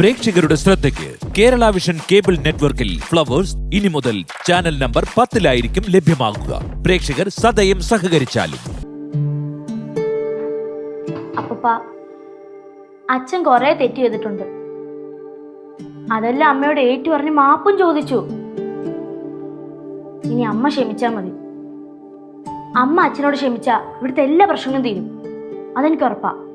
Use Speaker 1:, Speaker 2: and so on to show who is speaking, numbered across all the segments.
Speaker 1: പ്രേക്ഷകരുടെ ശ്രദ്ധയ്ക്ക് Kerala vision cable നെറ്റ്വർക്കിൽ ഫ്ലവേഴ്സ് ഇനി മുതൽ ചാനൽ നമ്പർ പത്തിലായിരിക്കും ലഭ്യമാകുക പ്രേക്ഷകർ സദയം സഹകരിച്ചാലും.
Speaker 2: അപ്പപ്പാ അച്ഛൻ കുറെ തെറ്റ് ചെയ്തിട്ടുണ്ട്. അതെല്ലാം അമ്മയോട് ഏറ്റു പറഞ്ഞ് മാപ്പും ചോദിച്ചു. ഇനി അമ്മ ക്ഷമിച്ചാ മതി. അമ്മ അച്ഛനോട് ക്ഷമിച്ചാ ഇവിടുത്തെ എല്ലാ പ്രശ്നങ്ങളും തീരും. അതെനിക്ക് ഉറപ്പാ.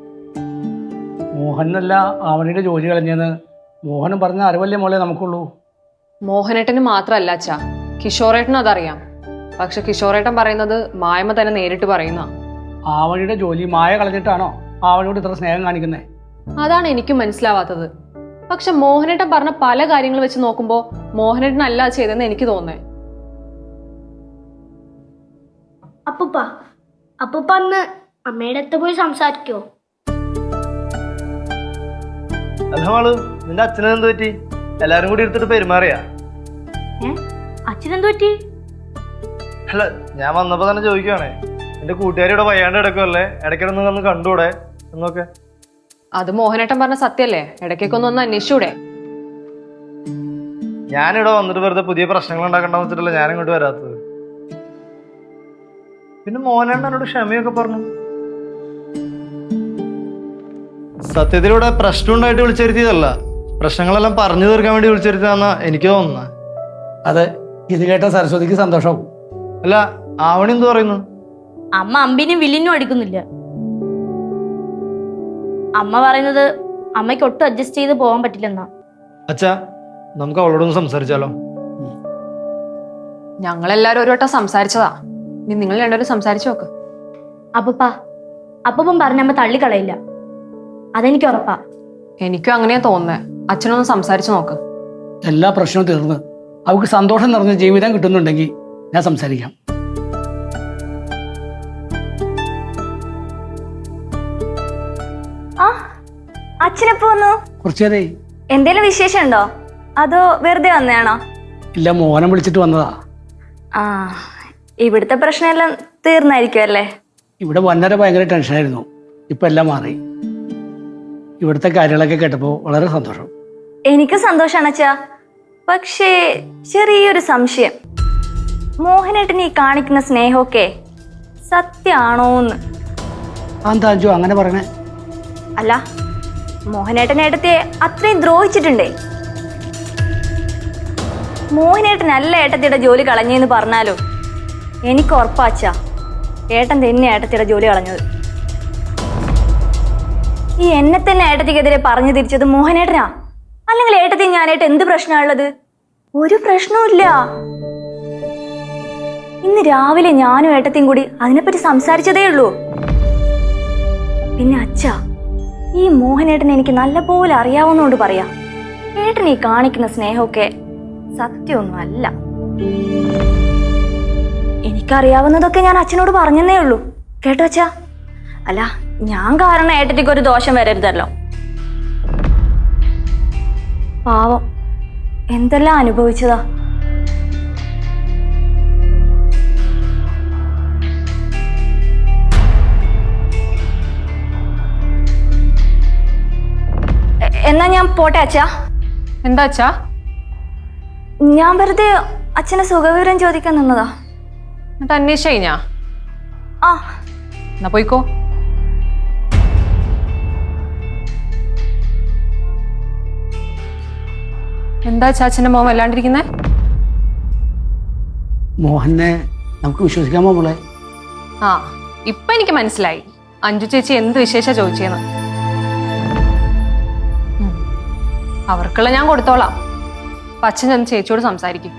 Speaker 3: മോഹനല്ല ആവണിയുടെ ജോലി കളഞ്ഞെന്ന്. മോഹൻ പറഞ്ഞ അറിവല്ലേ മോളെ നമുക്കുള്ളൂ.
Speaker 4: മോഹനേട്ടന് മാത്രമല്ല അച്ഛാ. കിഷോറേട്ടനും അതറിയാം. പക്ഷെ കിഷോറേട്ടൻ പറയുന്നത് മായമ്മ തന്നെ നേരിട്ട് പറയുന്ന
Speaker 3: ആവണിയുടെ ജോലി മായ കളഞ്ഞിട്ടാണോ ആവണിയോട് ഇത്ര സ്നേഹം കാണിക്കുന്നേ?
Speaker 4: അതാണ് എനിക്കും മനസ്സിലാവാത്തത്. പക്ഷെ മോഹനേട്ടൻ പറഞ്ഞ പല കാര്യങ്ങൾ വെച്ച് നോക്കുമ്പോ മോഹനേട്ടൻ അല്ല അത് ചെയ്തെന്ന് എനിക്ക് തോന്നേ
Speaker 5: അപ്പൂപ്പ അപ്പൂപ്പ അന്ന് അമ്മയുടെ അടുത്ത് പോയി സംസാരിക്കോ?
Speaker 6: അല്ല മാൾ നിന്റെ അച്ഛനെ എന്ത് പറ്റി? എല്ലാരും കൂടി എടുത്തിട്ട് പെരുമാറിയാ?
Speaker 2: അച്ഛനെന്ത് അച്ഛനെന്തു പറ്റി?
Speaker 6: അല്ല ഞാൻ വന്നപ്പോ തന്നെ ചോദിക്കുവാണേ. എന്റെ കൂട്ടുകാരിയുടെ വയ്യാണ്ട് ഇടക്കല്ലേ ഇടയ്ക്കിടന്ന് ഒന്ന് കണ്ടൂടെ? എന്നൊക്കെ
Speaker 4: അത് മോഹനേട്ടൻ പറഞ്ഞ സത്യല്ലേ? ഇടയ്ക്കൊക്കെ ഒന്ന് ഒന്ന് അന്വേഷിച്ചൂടെ?
Speaker 6: ഞാനിവിടെ വന്നിട്ട് വെറുതെ പുതിയ പ്രശ്നങ്ങൾ ഉണ്ടാക്കണ്ടെന്ന് വെച്ചിട്ടല്ല ഞാൻ ഇങ്ങോട്ട് വരാത്തത്. പിന്നെ മോഹനേട്ടൻ എന്നോട് ക്ഷമയൊക്കെ പറഞ്ഞു. സത്യത്തിലൂടെ പ്രശ്നം ഉണ്ടായിട്ട് വിളിച്ചിരുത്തിയതല്ല. പ്രശ്നങ്ങളെല്ലാം പറഞ്ഞു തീർക്കാൻ വേണ്ടി വിളിച്ചിരുത്തിയതാന്നാ എനിക്ക് തോന്നുന്നത്
Speaker 3: അതെ ഇത് കേട്ട സരസ്വതിക്ക് സന്തോഷമാവും
Speaker 6: അല്ല ആവണി എന്ത് പറയുന്നു?
Speaker 2: അമ്മ അമ്പിനും വില്ലിനും അടിക്കുന്നില്ല. അമ്മ പറയുന്നത് അമ്മയ്ക്ക് ഒട്ടും അഡ്ജസ്റ്റ് ചെയ്ത് പോകാൻ പറ്റില്ലെന്നാ.
Speaker 6: അച്ഛാ നമുക്ക് അവളോടൊന്ന് സംസാരിച്ചാലോ?
Speaker 4: ഞങ്ങളെല്ലാരും ഒരു വട്ടം സംസാരിച്ചതാ. ഇനി നിങ്ങൾ രണ്ടുപേരും സംസാരിച്ചു നോക്ക്.
Speaker 2: അപ്പപ്പാ അപ്പം പറഞ്ഞ അമ്മ തള്ളിക്കളയില്ല. അതെനിക്ക് ഉറപ്പാ.
Speaker 4: എനിക്കും അങ്ങനെയാ തോന്നുന്നേ. അച്ഛനൊന്ന് സംസാരിച്ചു നോക്ക്.
Speaker 3: എല്ലാ പ്രശ്നവും തീർന്ന്. അവൾക്ക് സന്തോഷം നിറഞ്ഞ ജീവിതം കിട്ടുന്നുണ്ടെങ്കിൽ ഞാൻ സംസാരിക്കാം.
Speaker 7: അച്ഛനെപ്പോ വന്നു? എന്തേലും വിശേഷം ഉണ്ടോ അതോ വെറുതെ വന്നതാണോ?
Speaker 3: ഇല്ല മോഹനം വിളിച്ചിട്ട് വന്നതാ.
Speaker 7: ആ ഇവിടുത്തെ പ്രശ്നമെല്ലാം തീർന്നായിരിക്കും അല്ലേ?
Speaker 3: ഇവിടെ വന്നേരം ഭയങ്കര ടെൻഷനായിരുന്നു. ഇപ്പൊ എല്ലാം മാറി. ഇവിടുത്തെ കാര്യങ്ങളൊക്കെ കേട്ടപ്പോൾ വളരെ സന്തോഷം.
Speaker 7: എനിക്ക് സന്തോഷാണ് അച്ഛാ. പക്ഷേ ചെറിയൊരു സംശയം. മോഹനേട്ടൻ ഈ കാണിക്കുന്ന സ്നേഹമൊക്കെ സത്യാണോന്ന്.
Speaker 3: അഞ്ചു അങ്ങനെ പറഞ്ഞേ
Speaker 7: അല്ല മോഹനേട്ടൻ ഏട്ടത്തെ അത്രയും ദ്രോഹിച്ചിട്ടുണ്ടേ. മോഹനേട്ടൻ അല്ല ഏട്ടത്തിയുടെ ജോലി കളഞ്ഞെന്ന് പറഞ്ഞാലോ എനിക്ക് ഉറപ്പാച്ചാ ഏട്ടൻ തന്നെ ഏട്ടത്തിയുടെ ജോലി കളഞ്ഞത്. ഈ എന്നെ തന്നെ ഏട്ടത്തിക്കെതിരെ പറഞ്ഞു തിരിച്ചത് മോഹനേട്ടനാ? അല്ലെങ്കിൽ ഏട്ടത്തി ഞാനായിട്ട് എന്ത് പ്രശ്നമുള്ളത് ഒരു പ്രശ്നവുമില്ല ഇന്ന് രാവിലെ ഞാനും ഏട്ടത്തിയും കൂടി അതിനെപ്പറ്റി സംസാരിച്ചതേ ഉള്ളൂ. പിന്നെ അച്ഛ ഈ മോഹനേട്ടൻ എനിക്ക് നല്ലപോലെ അറിയാവുന്നതുകൊണ്ട് പറയാം. ഏട്ടൻ ഈ കാണിക്കുന്ന സ്നേഹമൊക്കെ സത്യമൊന്നും അല്ല എനിക്കറിയാവുന്നതൊക്കെ ഞാൻ അച്ഛനോട് പറഞ്ഞെന്നേ ഉള്ളൂ. കേട്ടോ അച്ഛാ? അല്ല ഞാൻ കാരണം ഏട്ടത്തിക്ക് ഒരു ദോഷം വരരുതല്ലോ. പാവം. എന്തെല്ലാം അനുഭവിച്ചതാ? എന്നാ ഞാൻ പോട്ടെ അച്ഛാ?
Speaker 4: എന്താ അച്ഛാ?
Speaker 7: ഞാൻ വെറുതെ അച്ഛനെ സുഖവിവരം ചോദിക്കാൻ നിന്നതാ.
Speaker 4: എന്നിട്ട് അന്വേഷിച്ചു കഴിഞ്ഞാ
Speaker 7: ആ.
Speaker 4: എന്നാ പോയിക്കോ. എന്താ ചാച്ചന്റെ മോഹം മോൻ വല്ലാണ്ടിരിക്കുന്നേ?
Speaker 3: മോഹനെ നമുക്ക് വിശ്വസിക്കാമോ മോളെ?
Speaker 4: ആ ഇപ്പൊ എനിക്ക് മനസ്സിലായി. അഞ്ജു ചേച്ചി എന്ത് വിശേഷ ചോദിച്ചെന്ന്. അവർക്കുള്ള ഞാൻ കൊടുത്തോളാം. പച്ച ചെന്ന് ചേച്ചിയോട് സംസാരിക്കും.